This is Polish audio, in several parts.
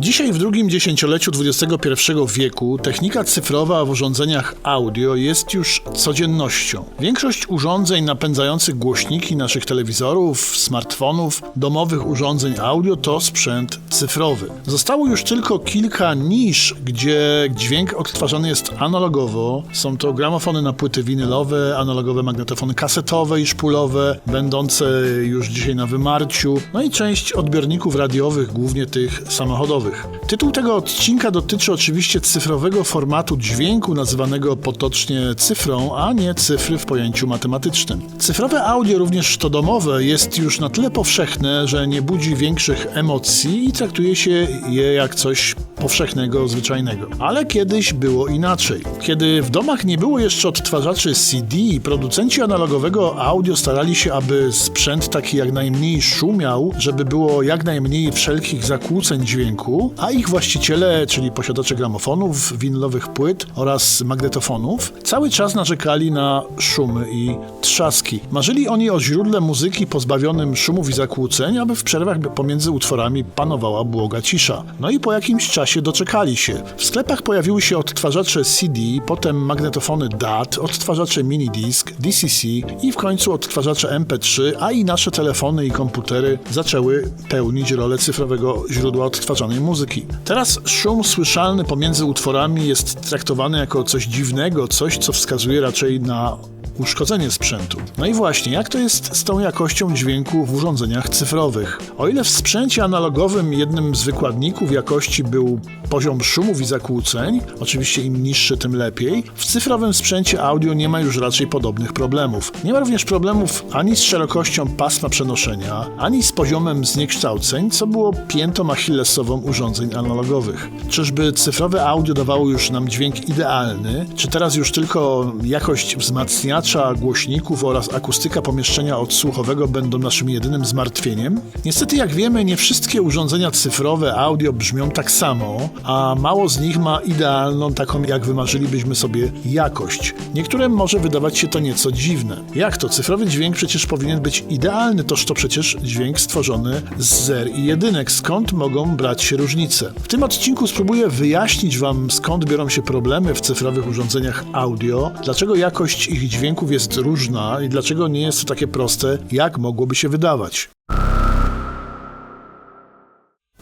Dzisiaj w drugim dziesięcioleciu XXI wieku technika cyfrowa w urządzeniach audio jest już codziennością. Większość urządzeń napędzających głośniki naszych telewizorów, smartfonów, domowych urządzeń audio to sprzęt cyfrowy. Zostało już tylko kilka nisz, gdzie dźwięk odtwarzany jest analogowo. Są to gramofony na płyty winylowe, analogowe magnetofony kasetowe i szpulowe, będące już dzisiaj na wymarciu, no i część odbiorników radiowych, głównie tych samochodowych. Tytuł tego odcinka dotyczy oczywiście cyfrowego formatu dźwięku, nazywanego potocznie cyfrą, a nie cyfry w pojęciu matematycznym. Cyfrowe audio, również to domowe, jest już na tyle powszechne, że nie budzi większych emocji i traktuje się je jak coś powszechnego, zwyczajnego. Ale kiedyś było inaczej. Kiedy w domach nie było jeszcze odtwarzaczy CD, producenci analogowego audio starali się, aby sprzęt taki jak najmniej szumiał, żeby było jak najmniej wszelkich zakłóceń dźwięku, a ich właściciele, czyli posiadacze gramofonów, winylowych płyt oraz magnetofonów, cały czas narzekali na szumy i trzaski. Marzyli oni o źródle muzyki pozbawionym szumów i zakłóceń, aby w przerwach pomiędzy utworami panowała błoga cisza. No i po jakimś czasie doczekali się. W sklepach pojawiły się odtwarzacze CD, potem magnetofony DAT, odtwarzacze minidisc, DCC i w końcu odtwarzacze MP3, a i nasze telefony i komputery zaczęły pełnić rolę cyfrowego źródła odtwarzanej muzyki. Teraz szum słyszalny pomiędzy utworami jest traktowany jako coś dziwnego, coś co wskazuje raczej na uszkodzenie sprzętu. No i właśnie, jak to jest z tą jakością dźwięku w urządzeniach cyfrowych? O ile w sprzęcie analogowym jednym z wykładników jakości był poziom szumów i zakłóceń, oczywiście im niższy, tym lepiej, w cyfrowym sprzęcie audio nie ma już raczej podobnych problemów. Nie ma również problemów ani z szerokością pasma przenoszenia, ani z poziomem zniekształceń, co było piętą achillesową urządzeń analogowych. Czyżby cyfrowe audio dawało już nam dźwięk idealny, czy teraz już tylko jakość wzmacniacza głośników oraz akustyka pomieszczenia odsłuchowego będą naszym jedynym zmartwieniem? Niestety, jak wiemy, nie wszystkie urządzenia cyfrowe audio brzmią tak samo, a mało z nich ma idealną, taką jak wymarzylibyśmy sobie, jakość. Niektórym może wydawać się to nieco dziwne. Jak to? Cyfrowy dźwięk przecież powinien być idealny, toż to przecież dźwięk stworzony z zer i jedynek. Skąd mogą brać się różnice? W tym odcinku spróbuję wyjaśnić Wam, skąd biorą się problemy w cyfrowych urządzeniach audio, dlaczego jakość ich jest różna i dlaczego nie jest to takie proste, jak mogłoby się wydawać.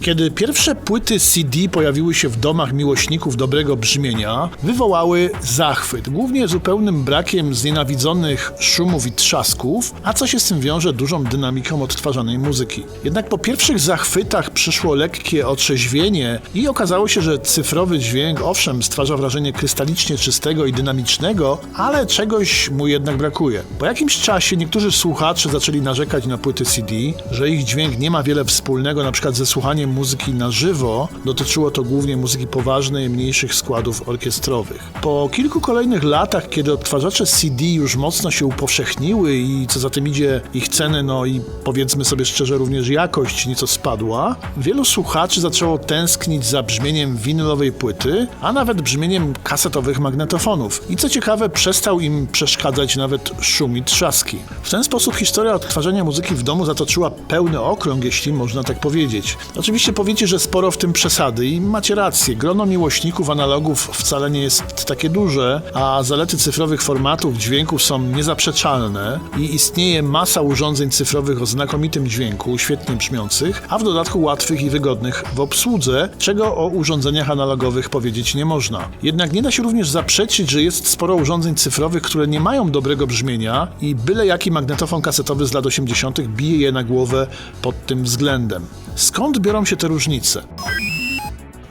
Kiedy pierwsze płyty CD pojawiły się w domach miłośników dobrego brzmienia, wywołały zachwyt, głównie zupełnym brakiem znienawidzonych szumów i trzasków, a co się z tym wiąże dużą dynamiką odtwarzanej muzyki. Jednak po pierwszych zachwytach przyszło lekkie otrzeźwienie i okazało się, że cyfrowy dźwięk owszem stwarza wrażenie krystalicznie czystego i dynamicznego, ale czegoś mu jednak brakuje. Po jakimś czasie niektórzy słuchacze zaczęli narzekać na płyty CD, że ich dźwięk nie ma wiele wspólnego przykład ze słuchaniem muzyki na żywo, dotyczyło to głównie muzyki poważnej, mniejszych składów orkiestrowych. Po kilku kolejnych latach, kiedy odtwarzacze CD już mocno się upowszechniły i co za tym idzie ich ceny, no i powiedzmy sobie szczerze również jakość nieco spadła, wielu słuchaczy zaczęło tęsknić za brzmieniem winylowej płyty, a nawet brzmieniem kasetowych magnetofonów. I co ciekawe, przestał im przeszkadzać nawet szum i trzaski. W ten sposób historia odtwarzania muzyki w domu zatoczyła pełny okrąg, jeśli można tak powiedzieć. Oczywiście powiecie, że sporo w tym przesady i macie rację. Grono miłośników analogów wcale nie jest takie duże, a zalety cyfrowych formatów dźwięków są niezaprzeczalne i istnieje masa urządzeń cyfrowych o znakomitym dźwięku, świetnie brzmiących, a w dodatku łatwych i wygodnych w obsłudze, czego o urządzeniach analogowych powiedzieć nie można. Jednak nie da się również zaprzeczyć, że jest sporo urządzeń cyfrowych, które nie mają dobrego brzmienia i byle jaki magnetofon kasetowy z lat 80. bije je na głowę pod tym względem. Skąd biorą się te różnice?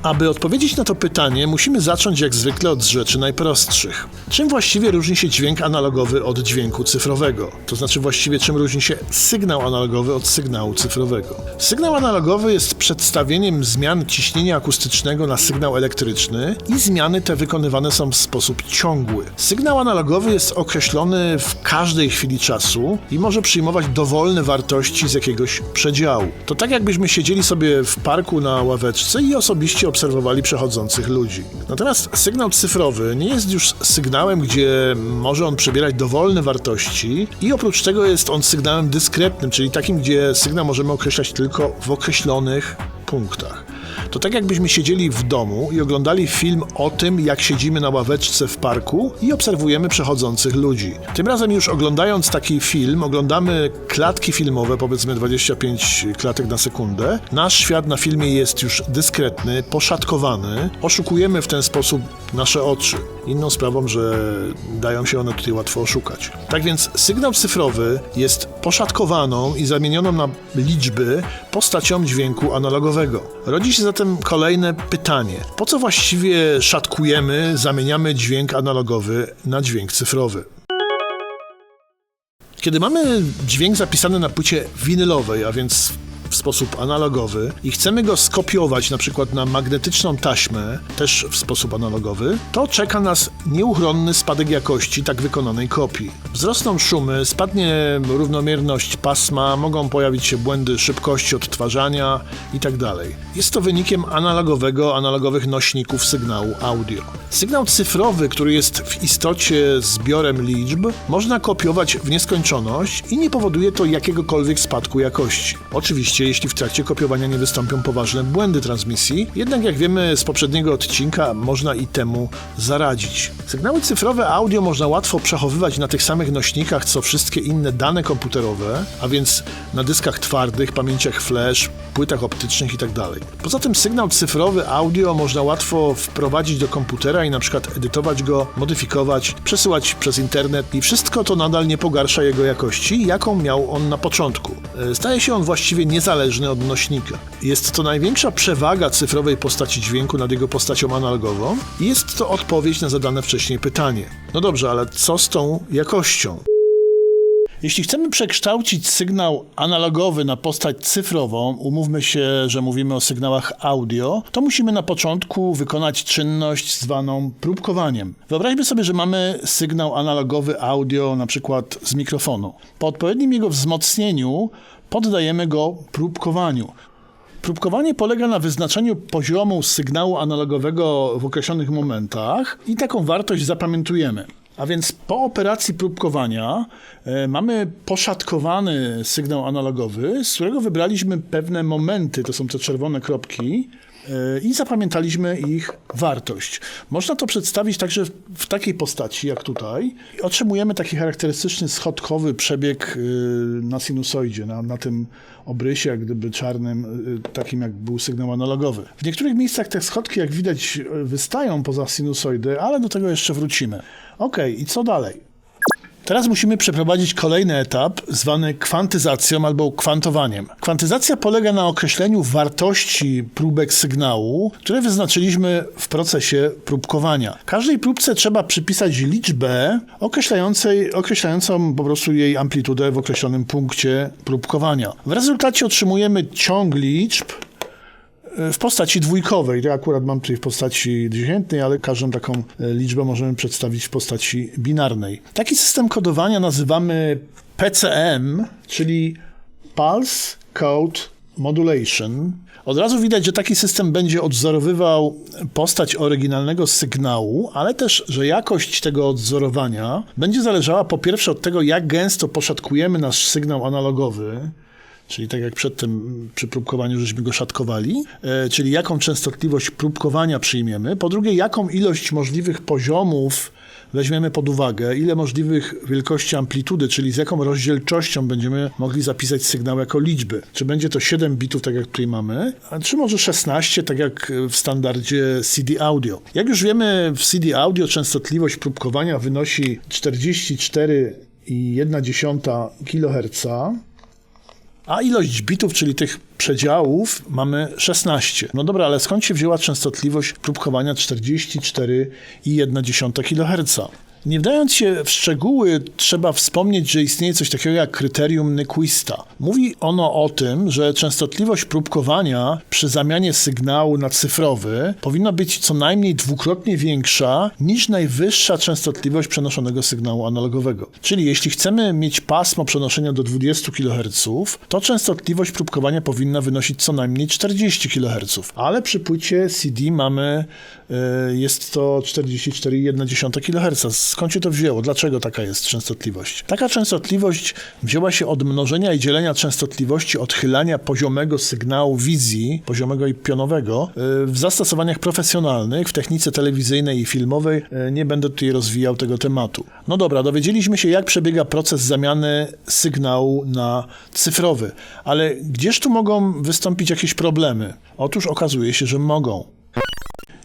Aby odpowiedzieć na to pytanie, musimy zacząć jak zwykle od rzeczy najprostszych. Czym właściwie różni się dźwięk analogowy od dźwięku cyfrowego? To znaczy właściwie czym różni się sygnał analogowy od sygnału cyfrowego? Sygnał analogowy jest przedstawieniem zmian ciśnienia akustycznego na sygnał elektryczny i zmiany te wykonywane są w sposób ciągły. Sygnał analogowy jest określony w każdej chwili czasu i może przyjmować dowolne wartości z jakiegoś przedziału. To tak jakbyśmy siedzieli sobie w parku na ławeczce i osobiście obserwowali przechodzących ludzi. Natomiast sygnał cyfrowy nie jest już sygnałem, gdzie może on przebierać dowolne wartości i oprócz tego jest on sygnałem dyskretnym, czyli takim, gdzie sygnał możemy określać tylko w określonych punktach. To tak jakbyśmy siedzieli w domu i oglądali film o tym, jak siedzimy na ławeczce w parku i obserwujemy przechodzących ludzi. Tym razem już oglądając taki film, oglądamy klatki filmowe, powiedzmy 25 klatek na sekundę. Nasz świat na filmie jest już dyskretny, poszatkowany. Oszukujemy w ten sposób nasze oczy. Inną sprawą, że dają się one tutaj łatwo oszukać. Tak więc sygnał cyfrowy jest poszatkowaną i zamienioną na liczby postacią dźwięku analogowego. Rodzi się zatem kolejne pytanie: po co właściwie szatkujemy, zamieniamy dźwięk analogowy na dźwięk cyfrowy? Kiedy mamy dźwięk zapisany na płycie winylowej, a więc w sposób analogowy i chcemy go skopiować na przykład na magnetyczną taśmę, też w sposób analogowy, to czeka nas nieuchronny spadek jakości tak wykonanej kopii. Wzrosną szumy, spadnie równomierność pasma, mogą pojawić się błędy szybkości odtwarzania itd. Jest to wynikiem analogowego, analogowych nośników sygnału audio. Sygnał cyfrowy, który jest w istocie zbiorem liczb, można kopiować w nieskończoność i nie powoduje to jakiegokolwiek spadku jakości. Oczywiście jeśli w trakcie kopiowania nie wystąpią poważne błędy transmisji, jednak jak wiemy z poprzedniego odcinka, można i temu zaradzić. Sygnały cyfrowe audio można łatwo przechowywać na tych samych nośnikach, co wszystkie inne dane komputerowe, a więc na dyskach twardych, pamięciach flash, płytach optycznych itd. Poza tym sygnał cyfrowy audio można łatwo wprowadzić do komputera i na przykład edytować go, modyfikować, przesyłać przez internet i wszystko to nadal nie pogarsza jego jakości, jaką miał on na początku. E, Staje się on właściwie niezależny od nośnika. Jest to największa przewaga cyfrowej postaci dźwięku nad jego postacią analogową i jest to odpowiedź na zadane wcześniej pytanie. No dobrze, ale co z tą jakością? Jeśli chcemy przekształcić sygnał analogowy na postać cyfrową, umówmy się, że mówimy o sygnałach audio, to musimy na początku wykonać czynność zwaną próbkowaniem. Wyobraźmy sobie, że mamy sygnał analogowy audio na przykład z mikrofonu. Po odpowiednim jego wzmocnieniu poddajemy go próbkowaniu. Próbkowanie polega na wyznaczeniu poziomu sygnału analogowego w określonych momentach i taką wartość zapamiętujemy. A więc po operacji próbkowania e, mamy poszatkowany sygnał analogowy, z którego wybraliśmy pewne momenty, to są te czerwone kropki, e, i zapamiętaliśmy ich wartość. Można to przedstawić także w- takiej postaci, jak tutaj. Otrzymujemy taki charakterystyczny schodkowy przebieg e, na sinusoidzie, na, na tym obrysie, jak gdyby czarnym, takim jak był sygnał analogowy. W niektórych miejscach te schodki, jak widać, wystają poza sinusoidy, ale do tego jeszcze wrócimy. Ok, i co dalej? Teraz musimy przeprowadzić kolejny etap, zwany kwantyzacją albo kwantowaniem. Kwantyzacja polega na określeniu wartości próbek sygnału, które wyznaczyliśmy w procesie próbkowania. Każdej próbce trzeba przypisać liczbę określającą po prostu jej amplitudę w określonym punkcie próbkowania. W rezultacie otrzymujemy ciąg liczb, w postaci dwójkowej. Ja akurat mam tutaj w postaci dziesiętnej, ale każdą taką e, liczbę możemy przedstawić w postaci binarnej. Taki system kodowania nazywamy PCM, czyli Pulse Code Modulation. Od razu widać, że taki system będzie odzorowywał postać oryginalnego sygnału, ale też, że jakość tego odzorowania będzie zależała po pierwsze od tego, jak gęsto poszatkujemy nasz sygnał analogowy, Czyli tak jak przedtem przy próbkowaniu żeśmy go szatkowali, e, czyli jaką częstotliwość próbkowania przyjmiemy. Po drugie, jaką ilość możliwych poziomów weźmiemy pod uwagę, ile możliwych wielkości amplitudy, czyli z jaką rozdzielczością będziemy mogli zapisać sygnał jako liczby. Czy będzie to 7 bitów, tak jak tutaj mamy, a czy może 16, tak jak w standardzie CD Audio. Jak już wiemy, w CD Audio częstotliwość próbkowania wynosi 44,1 kHz, a ilość bitów, czyli tych przedziałów, mamy 16. No dobra, ale skąd się wzięła częstotliwość próbkowania 44,1 kHz? Nie wdając się w szczegóły, trzeba wspomnieć, że istnieje coś takiego jak kryterium Nyquista. Mówi ono o tym, że częstotliwość próbkowania przy zamianie sygnału na cyfrowy powinna być co najmniej dwukrotnie większa niż najwyższa częstotliwość przenoszonego sygnału analogowego. Czyli jeśli chcemy mieć pasmo przenoszenia do 20 kHz, to częstotliwość próbkowania powinna wynosić co najmniej 40 kHz. Ale przy płycie CD mamy, jest to 44,1 kHz. Skąd się to wzięło? Dlaczego taka jest częstotliwość? Taka częstotliwość wzięła się od mnożenia i dzielenia częstotliwości odchylania poziomego sygnału wizji, poziomego i pionowego, y, w zastosowaniach profesjonalnych, w technice telewizyjnej i filmowej. Y, Nie będę tutaj rozwijał tego tematu. No dobra, dowiedzieliśmy się, jak przebiega proces zamiany sygnału na cyfrowy, ale gdzież tu mogą wystąpić jakieś problemy? Otóż okazuje się, że mogą.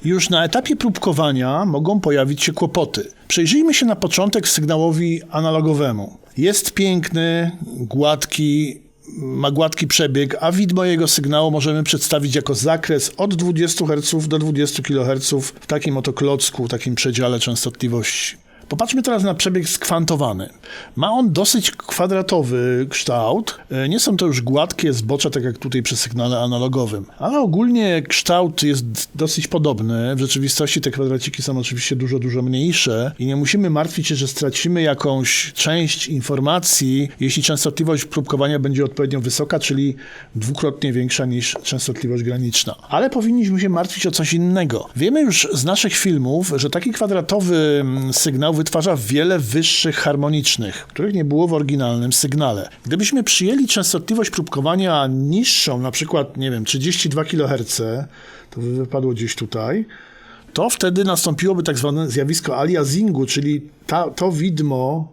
Już na etapie próbkowania mogą pojawić się kłopoty. Przejrzyjmy się na początek sygnałowi analogowemu. Jest piękny, gładki, ma gładki przebieg, a widmo jego sygnału możemy przedstawić jako zakres od 20 Hz do 20 kHz w takim oto klocku, takim przedziale częstotliwości. Popatrzmy teraz na przebieg skwantowany. Ma on dosyć kwadratowy kształt. E, Nie są to już gładkie zbocza, tak jak tutaj przy sygnale analogowym. Ale ogólnie kształt jest dosyć podobny. W rzeczywistości te kwadraciki są oczywiście dużo, dużo mniejsze i nie musimy martwić się, że stracimy jakąś część informacji, jeśli częstotliwość próbkowania będzie odpowiednio wysoka, czyli dwukrotnie większa niż częstotliwość graniczna. Ale powinniśmy się martwić o coś innego. Wiemy już z naszych filmów, że taki kwadratowy mm, sygnał wytwarza wiele wyższych harmonicznych, których nie było w oryginalnym sygnale. Gdybyśmy przyjęli częstotliwość próbkowania niższą, na przykład, nie wiem, 32 kHz, to by wypadło gdzieś tutaj, to wtedy nastąpiłoby tak zwane zjawisko aliasingu, czyli ta, to widmo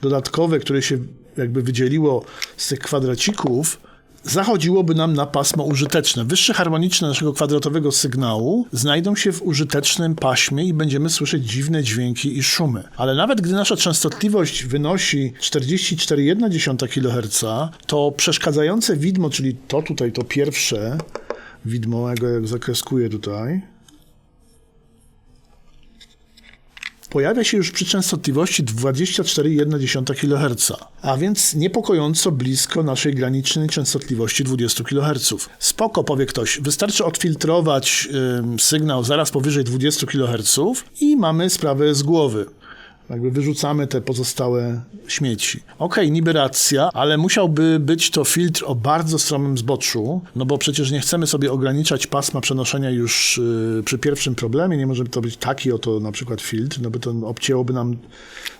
dodatkowe, które się jakby wydzieliło z tych kwadracików, zachodziłoby nam na pasmo użyteczne. Wyższe harmoniczne naszego kwadratowego sygnału znajdą się w użytecznym paśmie i będziemy słyszeć dziwne dźwięki i szumy. Ale nawet gdy nasza częstotliwość wynosi 44,1 kHz, to przeszkadzające widmo, czyli to tutaj, to pierwsze widmo, jak zakreskuję tutaj, pojawia się już przy częstotliwości 24,1 kHz, a więc niepokojąco blisko naszej granicznej częstotliwości 20 kHz. Spoko, powie ktoś, wystarczy odfiltrować sygnał zaraz powyżej 20 kHz i mamy sprawę z głowy. Jakby wyrzucamy te pozostałe śmieci. Okej, niby racja, ale musiałby być to filtr o bardzo stromym zboczu, no bo przecież nie chcemy sobie ograniczać pasma przenoszenia już yy, przy pierwszym problemie. Nie może to być taki oto na przykład filtr, no bo to obcięłoby nam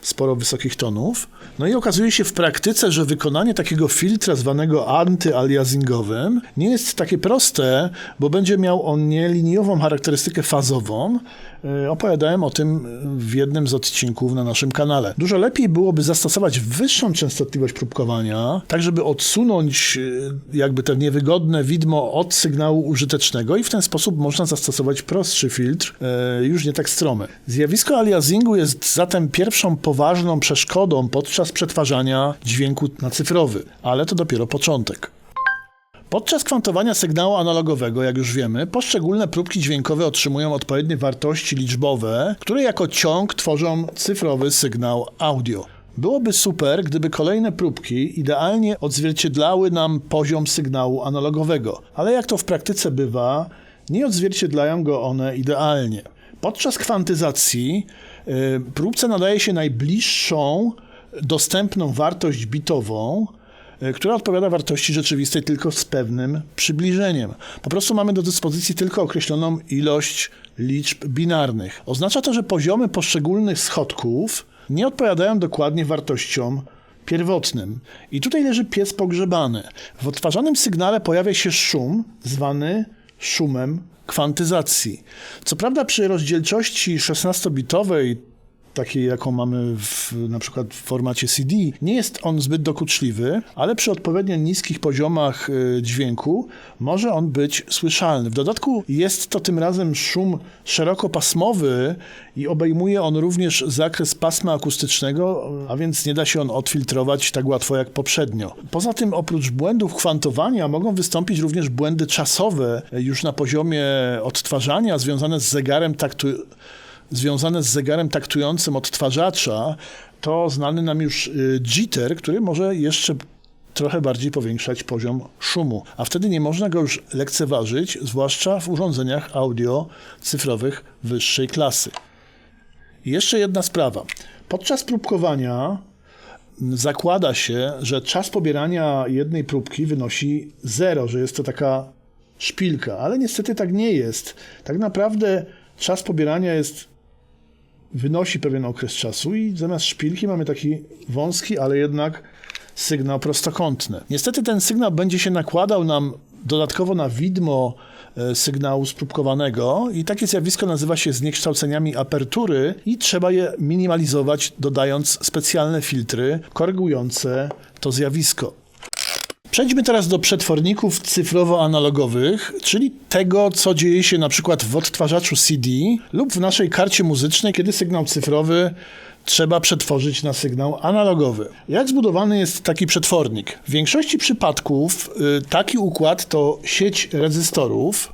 sporo wysokich tonów. No i okazuje się w praktyce, że wykonanie takiego filtra zwanego antyaliasingowym nie jest takie proste, bo będzie miał on nieliniową charakterystykę fazową. Yy, Opowiadałem o tym w jednym z odcinków na naszym kanale. Dużo lepiej byłoby zastosować wyższą częstotliwość próbkowania, tak żeby odsunąć yy, jakby te niewygodne widmo od sygnału użytecznego i w ten sposób można zastosować prostszy filtr, yy, już nie tak stromy. Zjawisko aliasingu jest zatem pierwszą poważną przeszkodą podczas przetwarzania dźwięku na cyfrowy, ale to dopiero początek. Podczas kwantowania sygnału analogowego, jak już wiemy, poszczególne próbki dźwiękowe otrzymują odpowiednie wartości liczbowe, które jako ciąg tworzą cyfrowy sygnał audio. Byłoby super, gdyby kolejne próbki idealnie odzwierciedlały nam poziom sygnału analogowego, ale jak to w praktyce bywa, nie odzwierciedlają go one idealnie. Podczas kwantyzacji próbce nadaje się najbliższą dostępną wartość bitową, y, która odpowiada wartości rzeczywistej tylko z pewnym przybliżeniem. Po prostu mamy do dyspozycji tylko określoną ilość liczb binarnych. Oznacza to, że poziomy poszczególnych schodków nie odpowiadają dokładnie wartościom pierwotnym. I tutaj leży pies pogrzebany. W odtwarzanym sygnale pojawia się szum zwany szumem kwantyzacji. Co prawda przy rozdzielczości 16-bitowej, takiej jaką mamy w, na przykład w formacie CD, nie jest on zbyt dokuczliwy, ale przy odpowiednio niskich poziomach y, dźwięku może on być słyszalny. W dodatku jest to tym razem szum szerokopasmowy i obejmuje on również zakres pasma akustycznego, a więc nie da się on odfiltrować tak łatwo jak poprzednio. Poza tym oprócz błędów kwantowania mogą wystąpić również błędy czasowe y, już na poziomie odtwarzania związane z zegarem taktu związane z zegarem taktującym odtwarzacza, to znany nam już y, jitter, który może jeszcze trochę bardziej powiększać poziom szumu. A wtedy nie można go już lekceważyć, zwłaszcza w urządzeniach audio cyfrowych wyższej klasy. Jeszcze jedna sprawa. Podczas próbkowania zakłada się, że czas pobierania jednej próbki wynosi zero, że jest to taka szpilka, ale niestety tak nie jest. Tak naprawdę czas pobierania jest wynosi pewien okres czasu i zamiast szpilki mamy taki wąski, ale jednak sygnał prostokątny. Niestety ten sygnał będzie się nakładał nam dodatkowo na widmo e, sygnału spróbkowanego i takie zjawisko nazywa się zniekształceniami apertury i trzeba je minimalizować dodając specjalne filtry korygujące to zjawisko. Przejdźmy teraz do przetworników cyfrowo-analogowych, czyli tego, co dzieje się na przykład w odtwarzaczu CD lub w naszej karcie muzycznej, kiedy sygnał cyfrowy trzeba przetworzyć na sygnał analogowy. Jak zbudowany jest taki przetwornik? W większości przypadków y, taki układ to sieć rezystorów,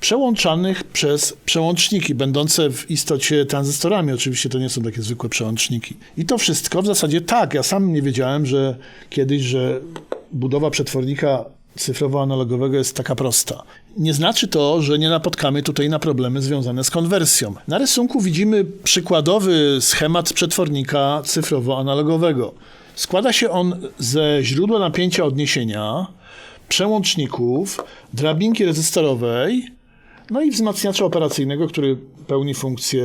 przełączanych przez przełączniki, będące w istocie tranzystorami. Oczywiście to nie są takie zwykłe przełączniki. I to wszystko w zasadzie tak. Ja sam nie wiedziałem, że kiedyś, że budowa przetwornika cyfrowo-analogowego jest taka prosta. Nie znaczy to, że nie napotkamy tutaj na problemy związane z konwersją. Na rysunku widzimy przykładowy schemat przetwornika cyfrowo-analogowego. Składa się on ze źródła napięcia odniesienia, przełączników, drabinki rezystorowej, no i wzmacniacza operacyjnego, który pełni funkcję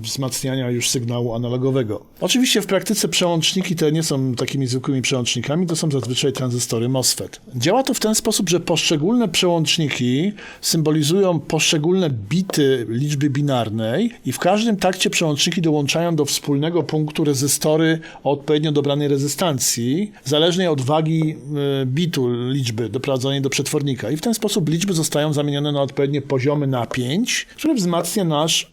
wzmacniania już sygnału analogowego. Oczywiście w praktyce przełączniki te nie są takimi zwykłymi przełącznikami, to są zazwyczaj tranzystory MOSFET. Działa to w ten sposób, że poszczególne przełączniki symbolizują poszczególne bity liczby binarnej i w każdym takcie przełączniki dołączają do wspólnego punktu rezystory o odpowiednio dobranej rezystancji, zależnej od wagi e, bitu liczby doprowadzonej do przetwornika. I w ten sposób liczby zostają zamienione na odpowiednie poziomy napięć, które wzmacnia nasz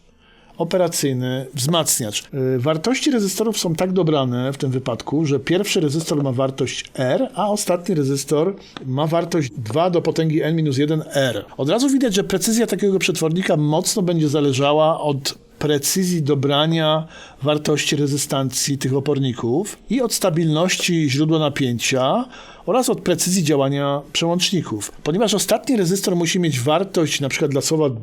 operacyjny wzmacniacz. Y, wartości rezystorów są tak dobrane w tym wypadku, że pierwszy rezystor ma wartość R, a ostatni rezystor ma wartość 2 do potęgi n-1 R. Od razu widać, że precyzja takiego przetwornika mocno będzie zależała od precyzji dobrania wartości rezystancji tych oporników i od stabilności źródła napięcia oraz od precyzji działania przełączników. Ponieważ ostatni rezystor musi mieć wartość przykład dla słowa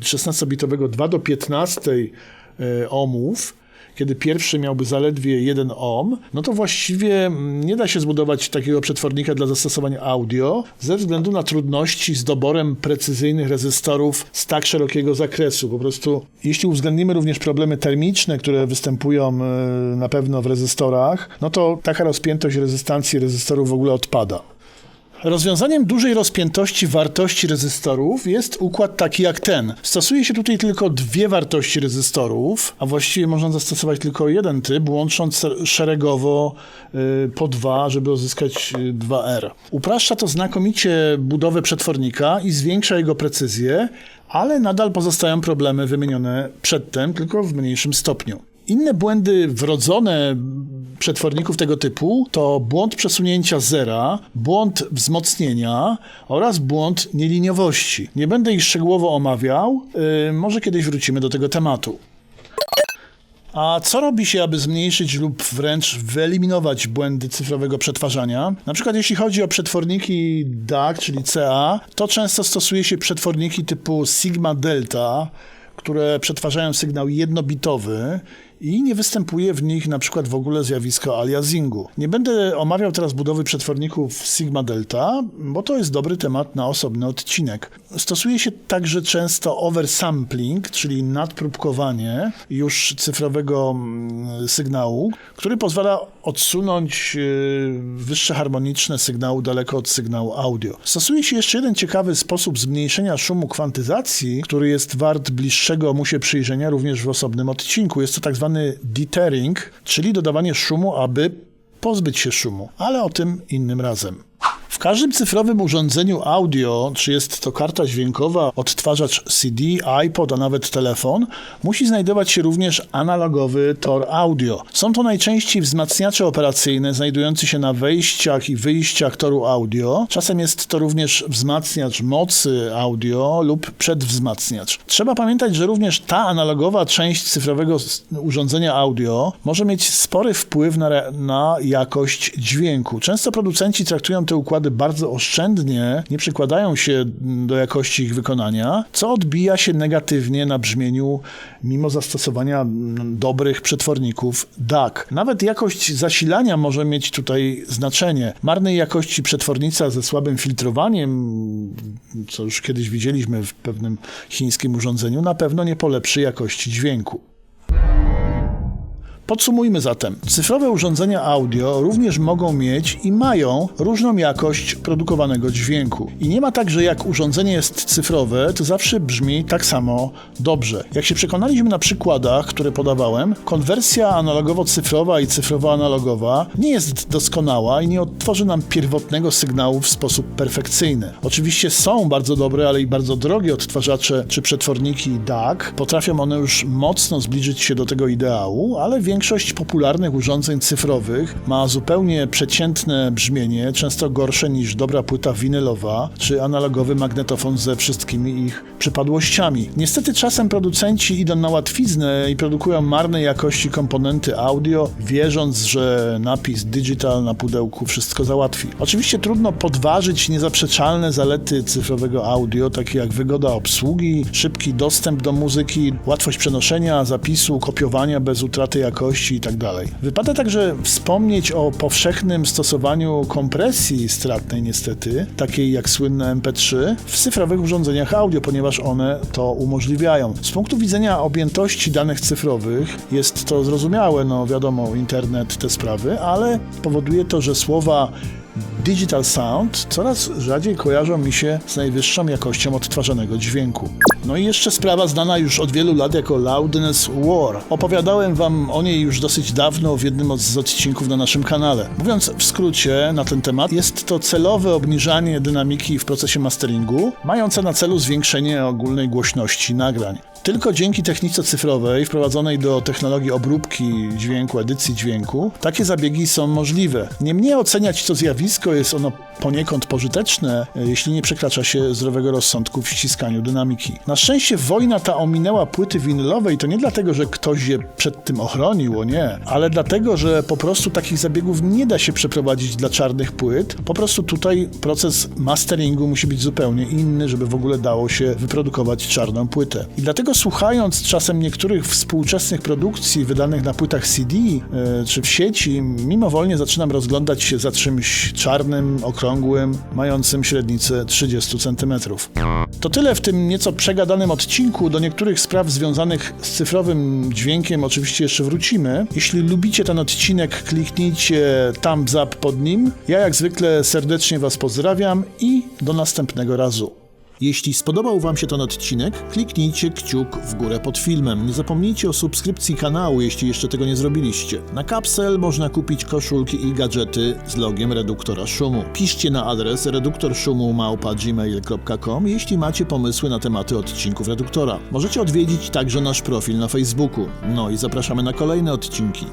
16-bitowego 2 do 15 e, ohmów, kiedy pierwszy miałby zaledwie 1 ohm, no to właściwie nie da się zbudować takiego przetwornika dla zastosowań audio ze względu na trudności z doborem precyzyjnych rezystorów z tak szerokiego zakresu. Po prostu, jeśli uwzględnimy również problemy termiczne, które występują e, na pewno w rezystorach, no to taka rozpiętość rezystancji rezystorów w ogóle odpada. Rozwiązaniem dużej rozpiętości wartości rezystorów jest układ taki jak ten. Stosuje się tutaj tylko dwie wartości rezystorów, a właściwie można zastosować tylko jeden typ, łącząc szeregowo y, po dwa, żeby uzyskać 2R. Y, Upraszcza to znakomicie budowę przetwornika i zwiększa jego precyzję, ale nadal pozostają problemy wymienione przedtem, tylko w mniejszym stopniu. Inne błędy wrodzone przetworników tego typu to błąd przesunięcia zera, błąd wzmocnienia oraz błąd nieliniowości. Nie będę ich szczegółowo omawiał, yy, może kiedyś wrócimy do tego tematu. A co robi się, aby zmniejszyć lub wręcz wyeliminować błędy cyfrowego przetwarzania? Na przykład jeśli chodzi o przetworniki DAC, czyli CA, to często stosuje się przetworniki typu Sigma Delta, które przetwarzają sygnał jednobitowy i nie występuje w nich na przykład w ogóle zjawisko aliasingu. Nie będę omawiał teraz budowy przetworników Sigma Delta, bo to jest dobry temat na osobny odcinek. Stosuje się także często oversampling, czyli nadpróbkowanie już cyfrowego mm, sygnału, który pozwala odsunąć y, wyższe harmoniczne sygnału daleko od sygnału audio. Stosuje się jeszcze jeden ciekawy sposób zmniejszenia szumu kwantyzacji, który jest wart bliższego mu się przyjrzenia również w osobnym odcinku. Jest to tak zwany dithering, czyli dodawanie szumu, aby pozbyć się szumu, ale o tym innym razem. W każdym cyfrowym urządzeniu audio, czy jest to karta dźwiękowa, odtwarzacz CD, iPod, a nawet telefon, musi znajdować się również analogowy tor audio. Są to najczęściej wzmacniacze operacyjne znajdujące się na wejściach i wyjściach toru audio. Czasem jest to również wzmacniacz mocy audio lub przedwzmacniacz. Trzeba pamiętać, że również ta analogowa część cyfrowego urządzenia audio może mieć spory wpływ na, na jakość dźwięku. Często producenci traktują te układy bardzo oszczędnie, nie przykładają się do jakości ich wykonania, co odbija się negatywnie na brzmieniu, mimo zastosowania dobrych przetworników DAC. Nawet jakość zasilania może mieć tutaj znaczenie. Marnej jakości przetwornica ze słabym filtrowaniem, co już kiedyś widzieliśmy w pewnym chińskim urządzeniu, na pewno nie polepszy jakości dźwięku. Podsumujmy zatem. Cyfrowe urządzenia audio również mogą mieć i mają różną jakość produkowanego dźwięku. I nie ma tak, że jak urządzenie jest cyfrowe, to zawsze brzmi tak samo dobrze. Jak się przekonaliśmy na przykładach, które podawałem, konwersja analogowo-cyfrowa i cyfrowo-analogowa nie jest doskonała i nie odtworzy nam pierwotnego sygnału w sposób perfekcyjny. Oczywiście są bardzo dobre, ale i bardzo drogie odtwarzacze czy przetworniki DAC. Potrafią one już mocno zbliżyć się do tego ideału, ale większość popularnych urządzeń cyfrowych ma zupełnie przeciętne brzmienie, często gorsze niż dobra płyta winylowa czy analogowy magnetofon ze wszystkimi ich przypadłościami. Niestety czasem producenci idą na łatwiznę i produkują marnej jakości komponenty audio, wierząc, że napis digital na pudełku wszystko załatwi. Oczywiście trudno podważyć niezaprzeczalne zalety cyfrowego audio, takie jak wygoda obsługi, szybki dostęp do muzyki, łatwość przenoszenia, zapisu, kopiowania bez utraty jakości itd. Wypada także wspomnieć o powszechnym stosowaniu kompresji stratnej niestety, takiej jak słynne MP3, w cyfrowych urządzeniach audio, ponieważ one to umożliwiają. Z punktu widzenia objętości danych cyfrowych jest to zrozumiałe, no wiadomo, internet, te sprawy, ale powoduje to, że słowa Digital Sound coraz rzadziej kojarzą mi się z najwyższą jakością odtwarzanego dźwięku. No i jeszcze sprawa znana już od wielu lat jako Loudness War. Opowiadałem wam o niej już dosyć dawno w jednym z odcinków na naszym kanale. Mówiąc w skrócie na ten temat, jest to celowe obniżanie dynamiki w procesie masteringu, mające na celu zwiększenie ogólnej głośności nagrań. Tylko dzięki technice cyfrowej wprowadzonej do technologii obróbki dźwięku, edycji dźwięku, takie zabiegi są możliwe. Nie mnie oceniać to zjawisko, jest ono poniekąd pożyteczne, jeśli nie przekracza się zdrowego rozsądku w ściskaniu dynamiki. Na szczęście wojna ta ominęła płyty winylowe i to nie dlatego, że ktoś je przed tym ochronił, o nie, ale dlatego, że po prostu takich zabiegów nie da się przeprowadzić dla czarnych płyt. Po prostu tutaj proces masteringu musi być zupełnie inny, żeby w ogóle dało się wyprodukować czarną płytę. I dlatego słuchając czasem niektórych współczesnych produkcji wydanych na płytach CD yy, czy w sieci, mimowolnie zaczynam rozglądać się za czymś czarnym, okrągłym, mającym średnicę 30 cm. To tyle w tym nieco przegadanym odcinku. Do niektórych spraw związanych z cyfrowym dźwiękiem oczywiście jeszcze wrócimy. Jeśli lubicie ten odcinek, kliknijcie thumbs up pod nim. Ja jak zwykle serdecznie Was pozdrawiam i do następnego razu. Jeśli spodobał Wam się ten odcinek, kliknijcie kciuk w górę pod filmem. Nie zapomnijcie o subskrypcji kanału, jeśli jeszcze tego nie zrobiliście. Na Capsel można kupić koszulki i gadżety z logiem reduktora szumu. Piszcie na adres reduktorszumu.gmail.com jeśli macie pomysły na tematy odcinków reduktora. Możecie odwiedzić także nasz profil na Facebooku. No i zapraszamy na kolejne odcinki.